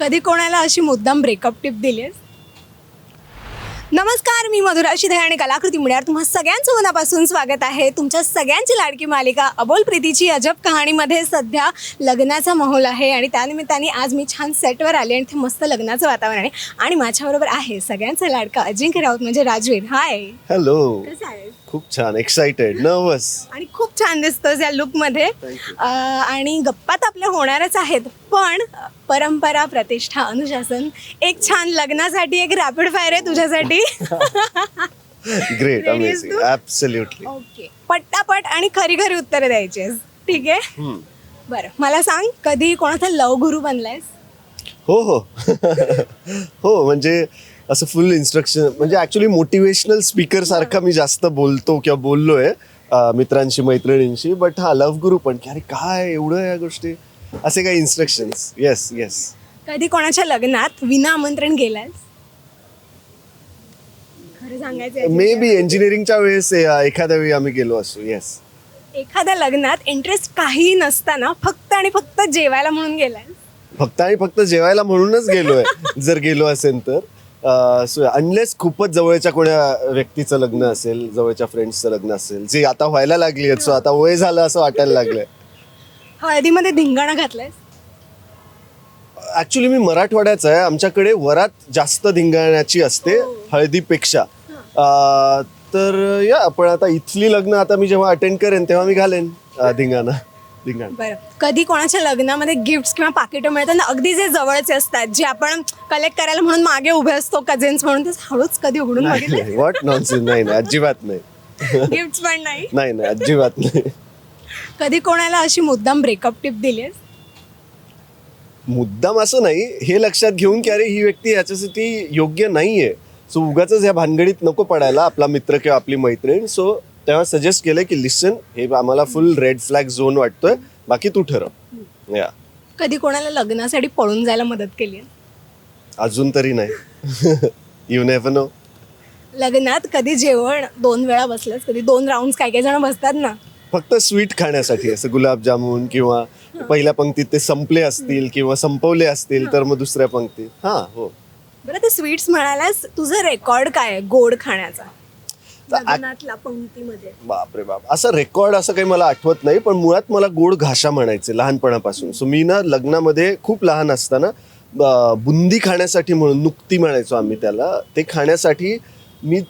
कधी कोणाला अशी मुद्दाम ब्रेकअप टिप दिली आहेस? नमस्कार मी मधुरा शिधे आणि कलाकृती मिळ्यावर तुम्हा सगळ्यांचं मनापासून स्वागत आहे. तुमच्या सगळ्यांची लाडकी मालिका अबोल प्रीतीची अजब कहाणीमध्ये सध्या लग्नाचा माहोल आहे आणि त्यानिमित्ताने आज मी छान सेटवर आले आणि ते मस्त लग्नाचं वातावरण आहे. आणि माझ्याबरोबर आहे सगळ्यांचा लाडका अजिंक्य राऊत म्हणजे राजवीर. हाय हॅलो खूप छान. एक्साइटेड नर्वस आणि खूप छान दिसतोस या लुकमध्ये आणि गप्पा तर आपल्या होणारच आहेत. पण परंपरा प्रतिष्ठा अनुशासन एक छान लग्नासाठी एक रॅपिड फायर आहे तुझ्यासाठी. Great amazing? ऍब्सल्युटली ओके पट्टापट आणि खरी खरी उत्तरं द्यायची आहेस. ठीक आहे? बरं मला सांग कधी कोणाचा लव गुरु बनलायस? हो हो. हो म्हणजे असं फुल इन्स्ट्रक्शन म्हणजे ऍक्च्युली मोटिवेशनल स्पीकर सारखा मी जास्त बोलतो किंवा बोललोय अं, मित्रांशी मैत्रिणींशी बट हा लव्ह गुरु पण की अरे काय एवढं या गोष्टी. असे काही इन्स्ट्रक्शन्स येस येस कधी कोणाच्या लग्नात विना आमंत्रण खरं सांगायचं मे बी इंजिनिअरिंगच्या वेळेस अं, एखाद्या वेळी आम्ही गेलो असू. येस एखाद्या लग्नात इंटरेस्ट काहीही नसताना फक्त आणि फक्त जेवायला म्हणून गेलाय? फक्त आणि फक्त जेवायला म्हणूनच गेलोय. जर गेलो असेल तर. सो अनलेस खूपच जवळच्या कोण्या व्यक्तीचं लग्न असेल जवळच्या फ्रेंड्सचं लग्न असेल जे आता व्हायला लागली आहेत. सो आता वय झालं असं वाटायला लागलंय. हळदीमध्ये धिंगाणा घातलायस? ऍक्च्युली मी मराठवाड्याचा आहे. आमच्याकडे वरात जास्त धिंगाण्याची असते हळदीपेक्षा. अं, तर या पण आता इथली लग्न आता मी जेव्हा अटेंड करेन तेव्हा मी घालेन अं, धिंगाणा धिंगाणा. बरं. कधी कोणाच्या लग्नामध्ये गिफ्ट किंवा पाकिटं मिळतात? ना अगदी जे जवळचे असतात जे आपण कलेक्ट करायला म्हणून मागे उभे असतो कझिन्स म्हणून ते हळूच कधी उघडून बघितले? व्हॉट नॉनसेन्स नाही नाही. अजिबात नाही. गिफ्ट पण नाही? नाही नाही. अजिबात नाही. कधी कोणाला अशी मुद्दाम ब्रेकअप टिप दिली आहेस? मुद्दाम असं नाही हे लक्षात घेऊन की अरे ही व्यक्ती याच्यासाठी योग्य नाहीये. सो उगाच ह्या भानगडीत नको पडायला आपला मित्र किंवा आपली मैत्रीण. सो तेव्हा सजेस्ट केलं की लिसन हे आम्हाला फुल रेड फ्लॅग झोन वाटतोय. बाकी तू ठरव. या कधी कोणाला लग्नासाठी पळून जायला मदत केली आहे? अजून तरी नाही. यू नेव्हर नो लग्नात कधी जेवण दोन वेळा बसलंस? कधी दोन राऊंड काय काय जण बसतात ना? फक्त स्वीट खाण्यासाठी असं गुलाबजामुन किंवा पहिल्या पंक्तीत ते संपले असतील किंवा संपवले असतील तर मग दुसऱ्या पंक्तीत. हा हो. बरं ते स्वीट्स म्हणालास तुझं रेकॉर्ड काय आहे गोड खाण्याचा? लग्नातला पंक्तीमध्ये. बापरे बाप. असं रेकॉर्ड असं काही मला आठवत नाही पण मुळात मला गोड घाशा म्हणायचे लहानपणापासून. सो मी ना लग्नामध्ये खूप लहान असताना बुंदी खाण्यासाठी म्हणून नुकती म्हणायचो आम्ही त्याला. ते खाण्यासाठी मी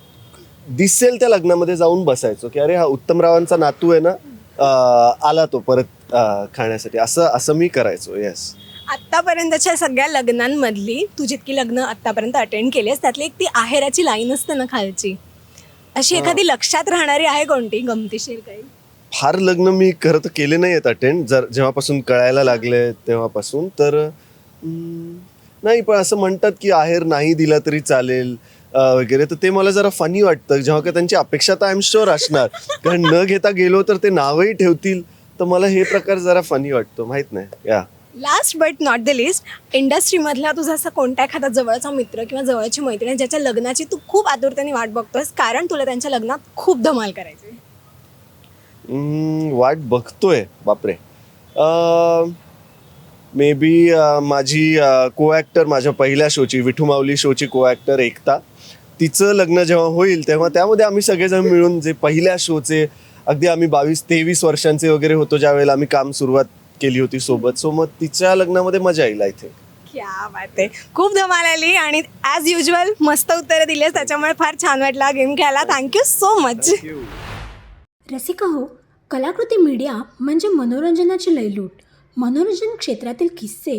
दिसेल त्या लग्नामध्ये जाऊन बसायचो की अरे हा उत्तमरावांचा नातू आहे ना अं, आला तो परत अं, खाण्यासाठी. असं असं मी करायचो येस आतापर्यंतच्या सगळ्या लग्नांमधली तू जितकी लग्न आतापर्यंत अटेंड केलीस त्यातली एक ती आहेराची लाईन असते ना खालची? अशी एखादी लक्षात राहणारी आहे कोणती गमतीशीर काही? फार लग्न मी खरं तर केले नाही आहेत अटेंड जर जेव्हापासून कळायला लागले तेव्हापासून तर नाही पण असं म्हणतात की आहेर नाही दिला तरी चालेल. वगैरे तर ते मला जरा फनी वाटतं. जेव्हा का त्यांची अपेक्षा तर आय एम शुअर असणार. कारण न घेता गेलो तर ते नावही ठेवतील. तर मला हे प्रकार जरा फनी वाटतो. माहीत नाही. या last but not the least इंडस्ट्रीमधला तुझा असा कोणता एखादा जवळचा मित्र किंवा जवळची मैत्रीण ज्याच्या लग्नाची तू खूप आतुरतेने वाट बघतोस कारण तुला त्यांच्या लग्नात खूप धमाल करायची. वाट बघतोय. बापरे. मे बी माझी को ॲक्टर माझ्या पहिल्या शोची विठू माऊली शोची को ॲक्टर एकता. तिचं लग्न जेव्हा होईल तेव्हा त्यामध्ये आम्ही सगळेजण मिळून जे पहिल्या शोचे अगदी आम्ही बावीस तेवीस वर्षांचे वगैरे होतो ज्या वेळेला आम्ही काम सुरुवात केली होती सोबत. सो मग तिच्या लग्नामध्ये मजा येईल आय थिंक क्या बात आहे. खूप धमाल आली आणि ॲज युजल मस्त उत्तरं दिलीस त्याच्यामुळे फार छान वाटला गेम खेळायला. थँक्यू सो मच रसिका हो कलाकृती मीडिया म्हणजे मनोरंजनाची लयलूट. मनोरंजन क्षेत्रातील किस्से